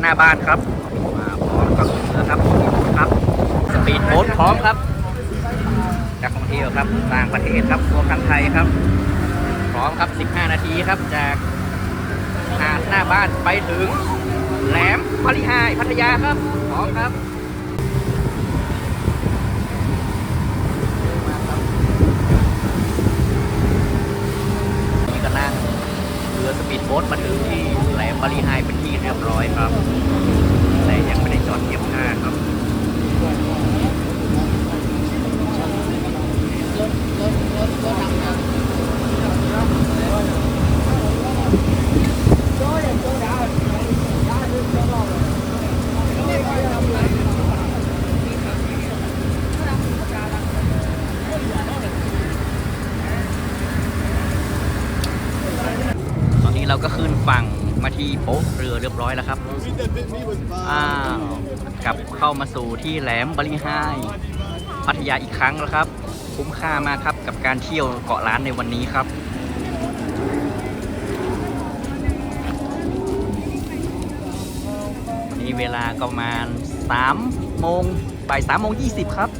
หน้าบ้านครับ มาพร้อมกับเรือครับครับ สปีดโบ๊ทพร้อมครับนักท่องเที่ยวครับต่างประเทศครับรวมทั้งไทยครับ พร้อมครับ 15 นาทีครับจากหาดหน้าบ้านไปถึงแหลมพลิหายพัทยาครับพร้อมครับ นี่ก็นั่งเรือส ปีดโบ๊ทมาถึงที่แหลมบาลีไฮเป็นที่เรียบร้อยครับ แต่ยังไม่ได้จอดเทียบท่าครับ ตอนนี้ เราก็ขึ้นฝั่งมาที่โป๊ะเรือเรียบร้อยแล้วครับอ้าวกลับเข้ามาสู่ที่แหลมบริหายพัทยาอีกครั้งแล้วครับ คุ้มค่ามากครับกับการเที่ยวเกาะล้านในวันนี้ครับวันนี้เวลาก็ประมาณ3โมงบ่าย3โมง20 ครับ